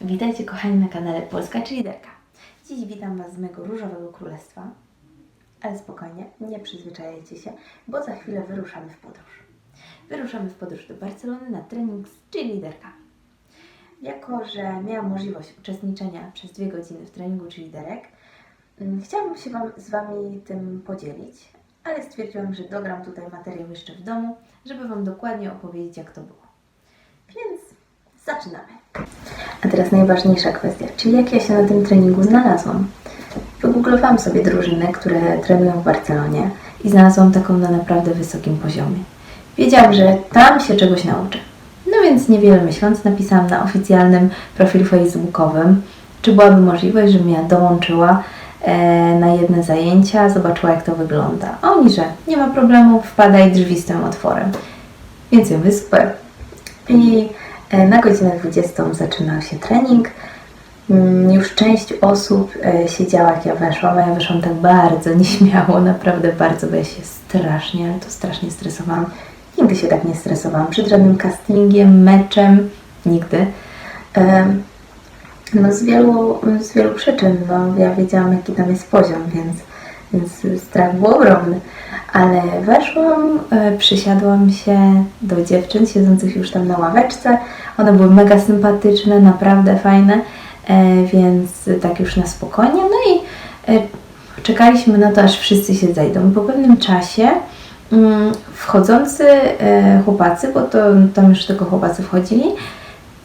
Witajcie kochani na kanale Polska czy Liderka. Dziś witam Was z mojego różowego królestwa, ale spokojnie, nie przyzwyczajajcie się, bo za chwilę wyruszamy w podróż. Wyruszamy w podróż do Barcelony na trening z cheerleaderkami. Jako, że miałam możliwość uczestniczenia przez dwie godziny w treningu cheerleaderek, mm, chciałabym się wam, z Wami tym podzielić, ale stwierdziłam, że dogram tutaj materiał jeszcze w domu, żeby Wam dokładnie opowiedzieć, jak to było. Więc zaczynamy. A teraz najważniejsza kwestia, czyli jak ja się na tym treningu znalazłam. Wygooglowałam sobie drużyny, które trenują w Barcelonie i znalazłam taką na naprawdę wysokim poziomie. Wiedziałam, że tam się czegoś nauczę. No więc niewiele myśląc napisałam na oficjalnym profilu facebookowym, czy byłaby możliwość, żebym ja dołączyła e, na jedne zajęcia, zobaczyła jak to wygląda. Oni, że nie ma problemu, wpadaj drzwistym otworem. Więc ja super. I na godzinę 20 zaczynał się trening. Mm, Już część osób e, siedziała jak ja weszłam, a ja weszłam tak bardzo nieśmiało, naprawdę bardzo, bo ja się strasznie, to strasznie stresowałam. Nigdy się tak nie stresowałam, przed żadnym castingiem, meczem, nigdy. Em, No z wielu, z wielu przyczyn, no ja wiedziałam jaki tam jest poziom, więc, więc strach był ogromny. Ale weszłam, e, przysiadłam się do dziewczyn siedzących już tam na ławeczce. One były mega sympatyczne, naprawdę fajne, e, więc tak już na spokojnie. No i e, czekaliśmy na to, aż wszyscy się zejdą. Po pewnym czasie mm, wchodzący chłopacy, bo to tam już tylko chłopacy wchodzili,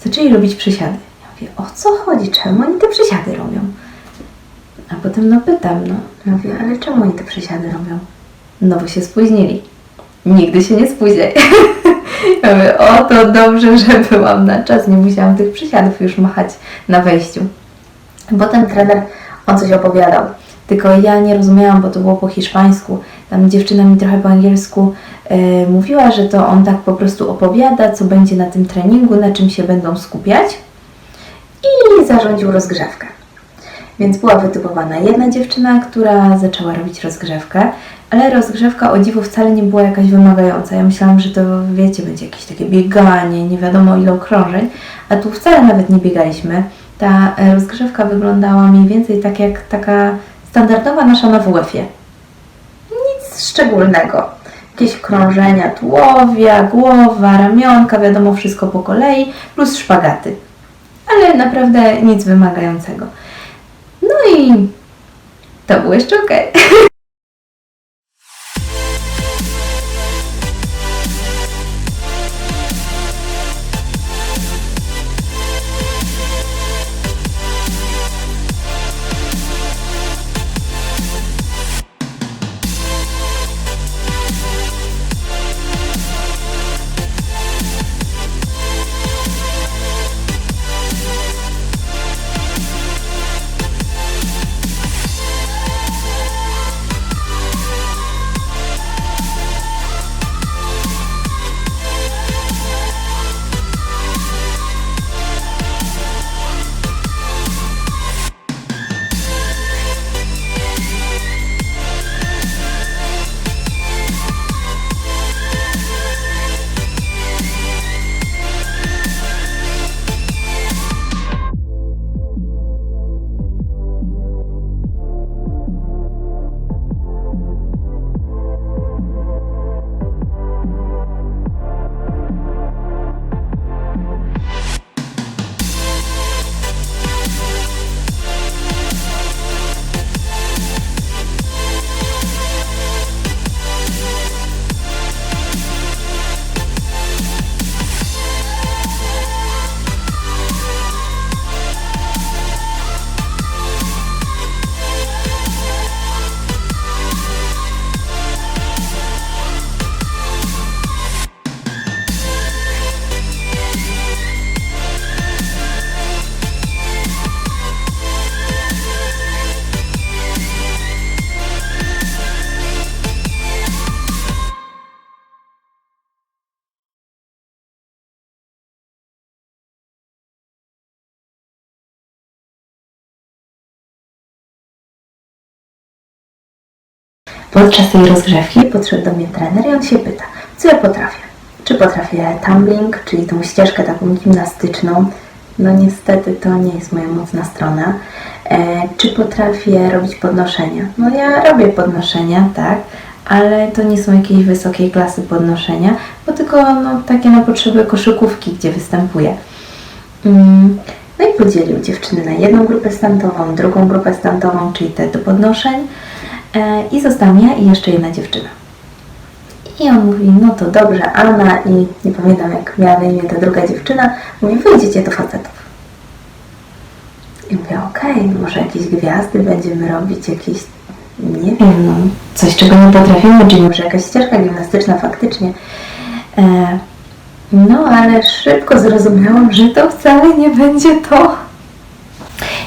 zaczęli robić przysiady. Ja mówię, o co chodzi? Czemu oni te przysiady robią? A potem no pytam, no, mówię, ale czemu oni te przysiady robią? No bo się spóźnili. Nigdy się nie spóźniaj. Ja mówię, o to dobrze, że byłam na czas, nie musiałam tych przysiadów już machać na wejściu. Potem trener, on coś opowiadał, tylko ja nie rozumiałam, bo to było po hiszpańsku. Tam dziewczyna mi trochę po angielsku e, mówiła, że to on tak po prostu opowiada, co będzie na tym treningu, na czym się będą skupiać i zarządził rozgrzewkę. Więc była wytypowana jedna dziewczyna, która zaczęła robić rozgrzewkę, ale rozgrzewka o dziwo wcale nie była jakaś wymagająca. Ja myślałam, że to wiecie, będzie jakieś takie bieganie, nie wiadomo ile okrążeń, a tu wcale nawet nie biegaliśmy. Ta e, rozgrzewka wyglądała mniej więcej tak jak taka standardowa nasza na WF-ie. Nic szczególnego. Jakieś krążenia tułowia, głowa, ramionka, wiadomo, wszystko po kolei, plus szpagaty. Ale naprawdę nic wymagającego. No i to było jeszcze ok. Podczas tej rozgrzewki podszedł do mnie trener i on się pyta, co ja potrafię. Czy potrafię tumbling, czyli tą ścieżkę taką gimnastyczną. No niestety to nie jest moja mocna strona. E, czy potrafię robić podnoszenia? No ja robię podnoszenia, tak, ale to nie są jakieś wysokiej klasy podnoszenia, bo tylko no, takie na potrzeby koszykówki, gdzie występuję. Mm, No i podzielił dziewczyny na jedną grupę stantową, drugą grupę stantową, czyli te do podnoszeń i zostałam ja i jeszcze jedna dziewczyna. I on mówi, no to dobrze, Anna i nie pamiętam jak miała na imię ta druga dziewczyna, mówi, wyjdziecie do facetów. I mówię, okej, może jakieś gwiazdy będziemy robić, jakieś, nie wiem, no, coś czego nie potrafimy, czyli może jakaś ścieżka gimnastyczna faktycznie. E, no, ale szybko zrozumiałam, że to wcale nie będzie to.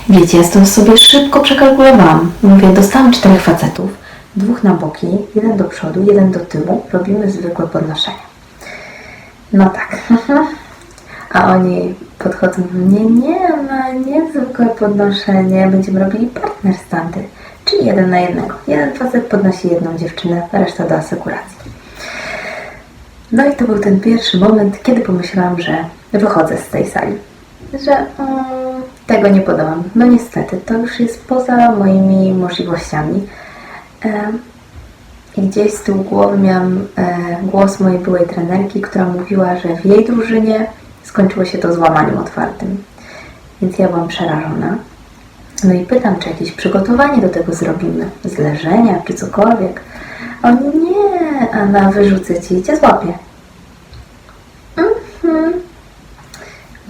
Wiecie, ja to sobie szybko przekalkulowałam. Mówię, dostałam czterech facetów, dwóch na boki, jeden do przodu, jeden do tyłu. Robimy zwykłe podnoszenia. No tak. A oni podchodzą do mnie, nie, no nie zwykłe podnoszenie, będziemy robili partner standy, czyli jeden na jednego. Jeden facet podnosi jedną dziewczynę, reszta do asekuracji. No i to był ten pierwszy moment, kiedy pomyślałam, że wychodzę z tej sali. Że mm, tego nie podałam. No niestety, to już jest poza moimi możliwościami. I gdzieś z tyłu głowy miałam e, głos mojej byłej trenerki, która mówiła, że w jej drużynie skończyło się to złamaniem otwartym. Więc ja byłam przerażona. No i pytam, czy jakieś przygotowanie do tego zrobimy, z leżenia, czy cokolwiek. Oni nie, Anna, wyrzucę ci i cię złapię. Mhm.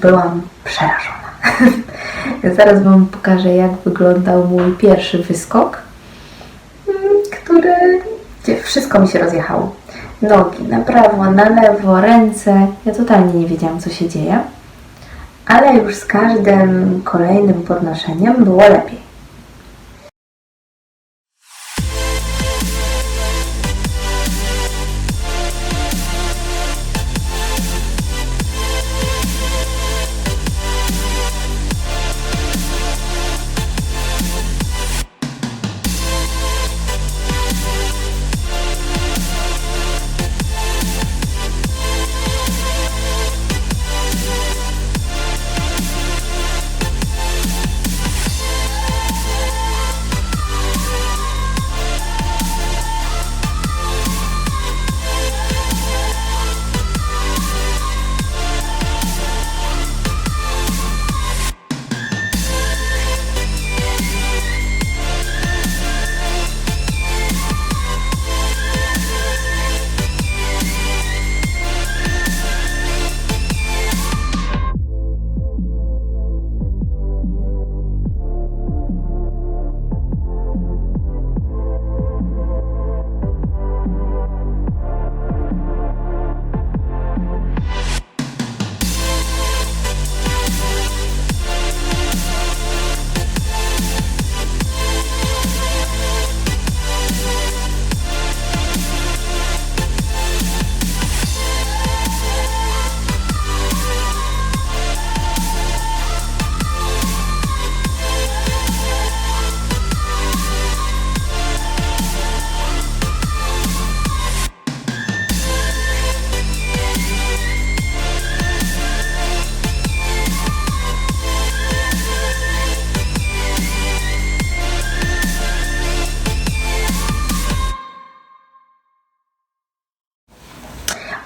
Byłam przerażona. Zaraz Wam pokażę, jak wyglądał mój pierwszy wyskok, mm, który, wszystko mi się rozjechało. Nogi na prawo, na lewo, ręce. Ja totalnie nie wiedziałam, co się dzieje. Ale już z każdym kolejnym podnoszeniem było lepiej.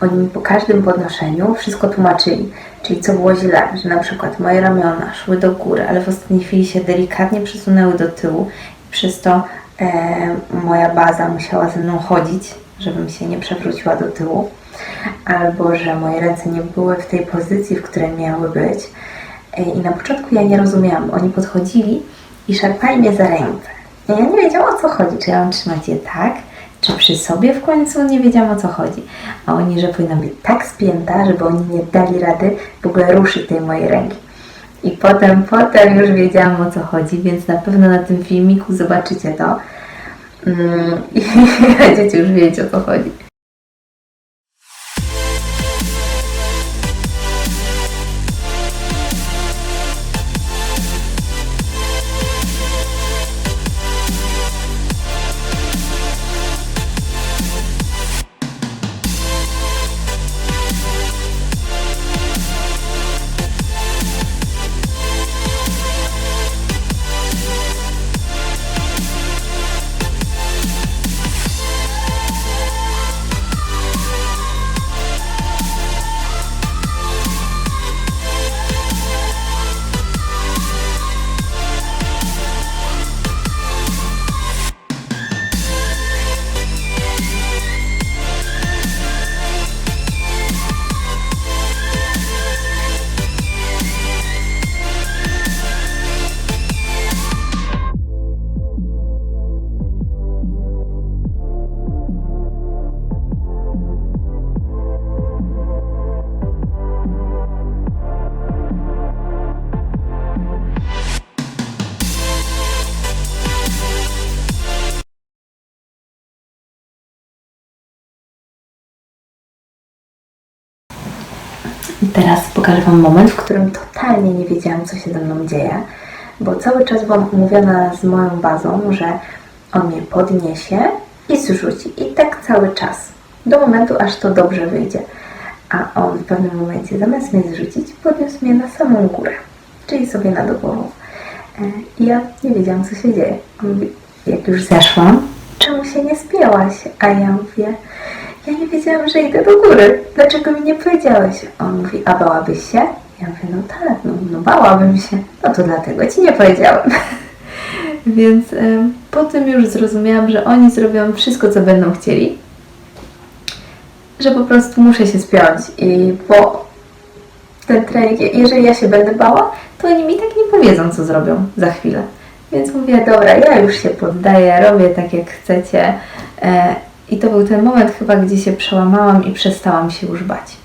Oni mi po każdym podnoszeniu wszystko tłumaczyli, czyli co było źle, że na przykład moje ramiona szły do góry, ale w ostatniej chwili się delikatnie przesunęły do tyłu i przez to e, moja baza musiała ze mną chodzić, żebym się nie przewróciła do tyłu, albo że moje ręce nie były w tej pozycji, w której miały być. E, I na początku ja nie rozumiałam. Oni podchodzili i szarpali mnie za. I ja nie wiedziałam o co chodzi. Czy ja mam trzymać je tak, czy przy sobie w końcu nie wiedziałam o co chodzi. A oni, że powinna być tak spięta, żeby oni nie dali rady w ogóle ruszyć tej mojej ręki. I potem, potem już wiedziałam o co chodzi, więc na pewno na tym filmiku zobaczycie to. Mm, I będziecie już wiedzieć o co chodzi. Teraz pokażę Wam moment, w którym totalnie nie wiedziałam, co się ze mną dzieje, bo cały czas byłam umówiona z moją bazą, że on mnie podniesie i zrzuci. I tak cały czas. Do momentu, aż to dobrze wyjdzie. A on w pewnym momencie, zamiast mnie zrzucić, podniósł mnie na samą górę, czyli sobie nad głową. E, I ja nie wiedziałam, co się dzieje. On mówi, jak już zeszłam, czemu się nie spięłaś? A ja mówię, ja nie wiedziałam, że idę do góry. Dlaczego mi nie powiedziałeś? On mówi, a bałabyś się? Ja mówię, no tak, no, no bałabym się. No to dlatego ci nie powiedziałem. Więc em, po tym już zrozumiałam, że oni zrobią wszystko, co będą chcieli. Że po prostu muszę się spiąć i bo ten trening, jeżeli ja się będę bała, to oni mi tak nie powiedzą, co zrobią za chwilę. Więc mówię, dobra, ja już się poddaję, robię tak jak chcecie. E, I to był ten moment chyba, gdzie się przełamałam i przestałam się już bać.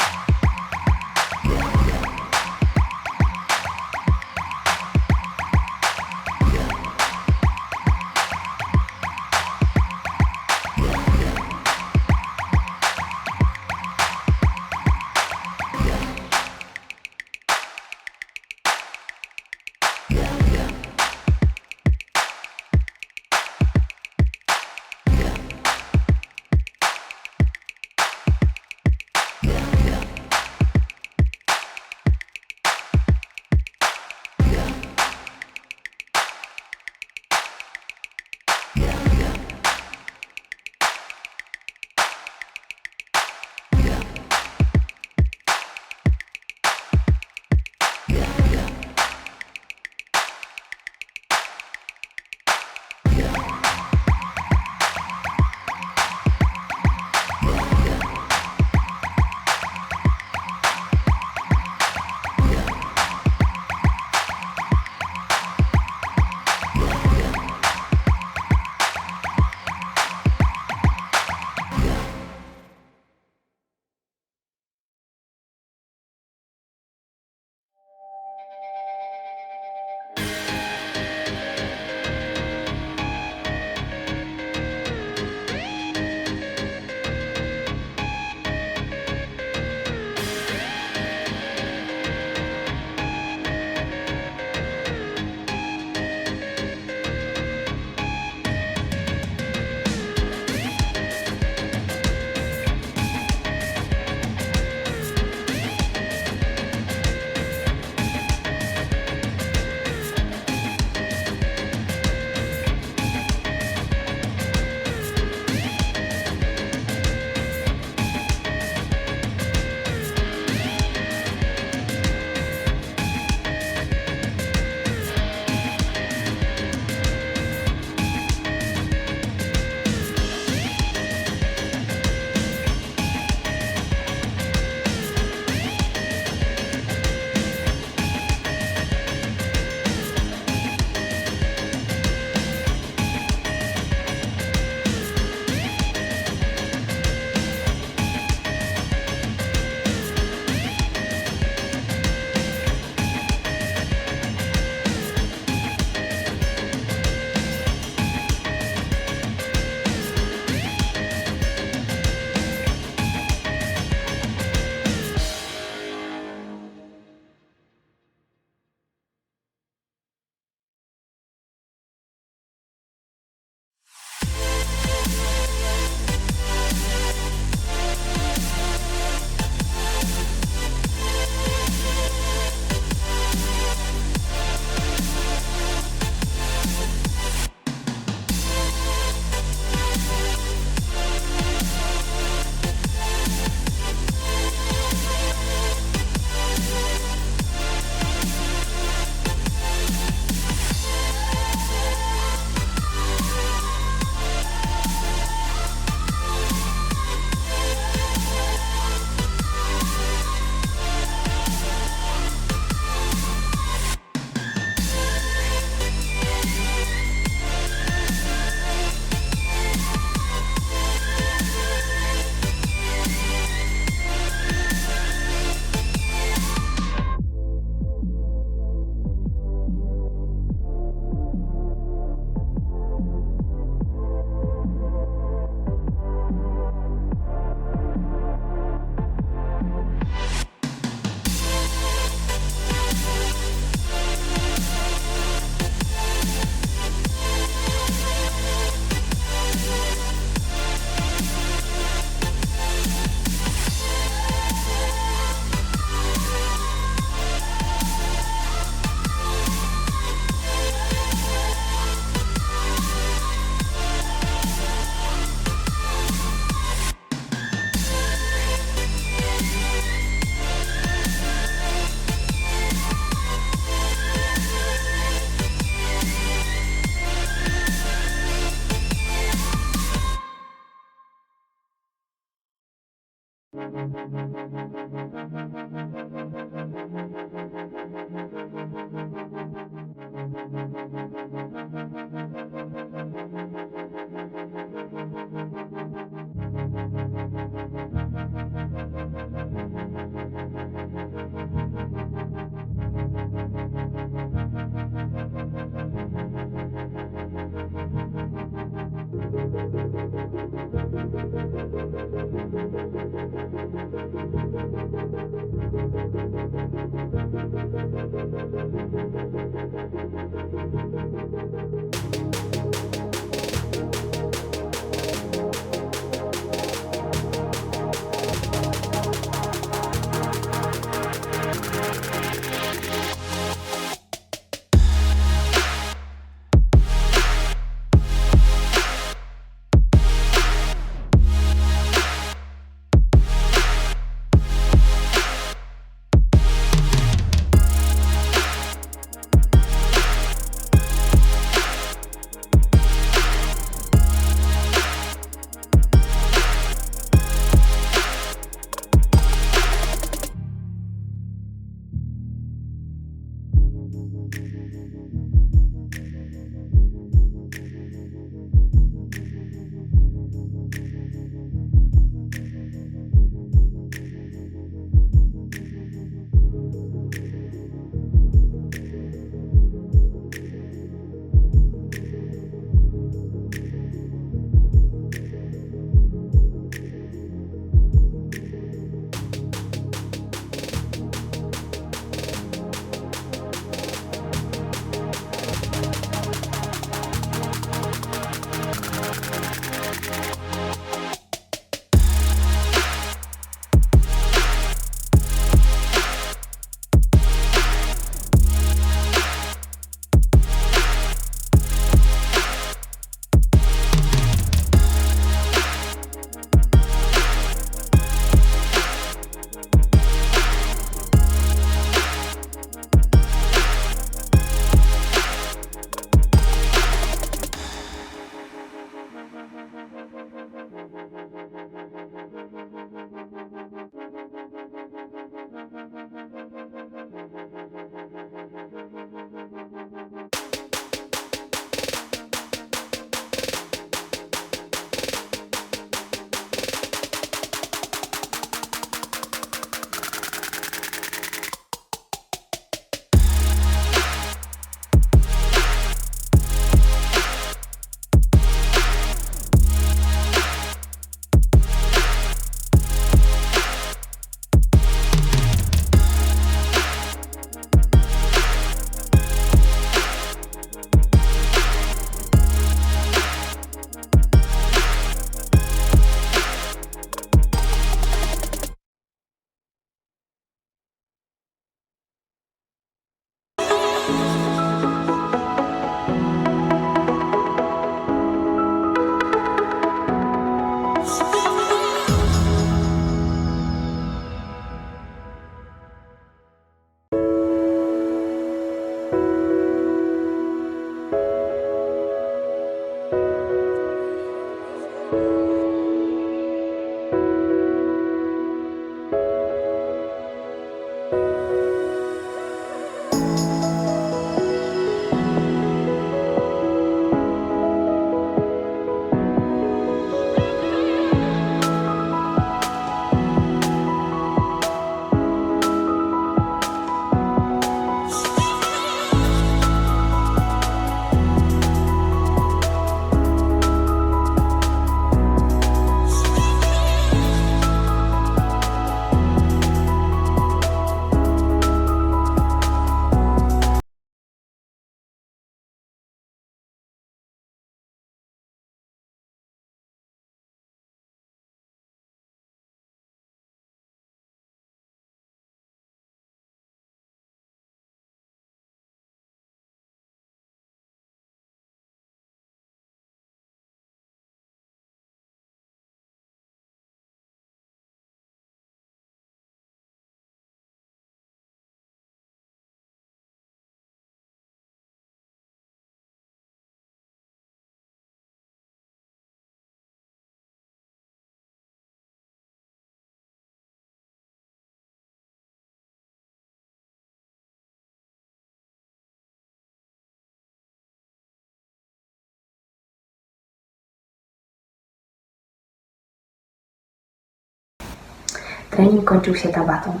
Trening kończył się tabatą.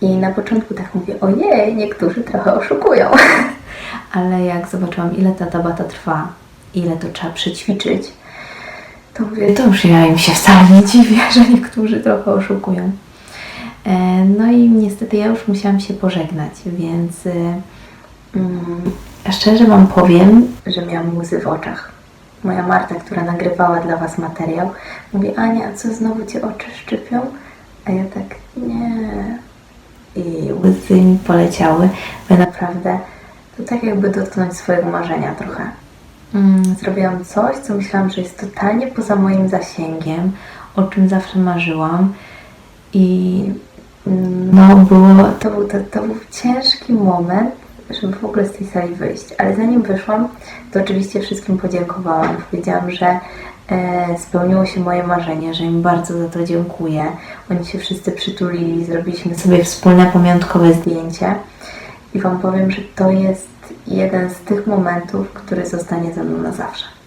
I na początku tak mówię, ojej, niektórzy trochę oszukują. Ale jak zobaczyłam, ile ta tabata trwa, ile to trzeba przećwiczyć, to mówię, to już ja im się wcale nie dziwię, że niektórzy trochę oszukują. E, No i niestety ja już musiałam się pożegnać, więc y, mm, szczerze Wam powiem, że miałam łzy w oczach. Moja Marta, która nagrywała dla Was materiał, mówi, Ania, co znowu Cię oczy szczypią? A ja tak, nie. I łzy mi poleciały, bo naprawdę to tak jakby dotknąć swojego marzenia trochę. Mm, zrobiłam coś, co myślałam, że jest totalnie poza moim zasięgiem, o czym zawsze marzyłam. I mm, no, było, to, był, to, to był ciężki moment, żeby w ogóle z tej sali wyjść. Ale zanim wyszłam, to oczywiście wszystkim podziękowałam. Powiedziałam, że spełniło się moje marzenie, że im bardzo za to dziękuję. Oni się wszyscy przytulili, zrobiliśmy sobie wspólne pamiątkowe zdjęcie. I Wam powiem, że to jest jeden z tych momentów, który zostanie ze mną na zawsze.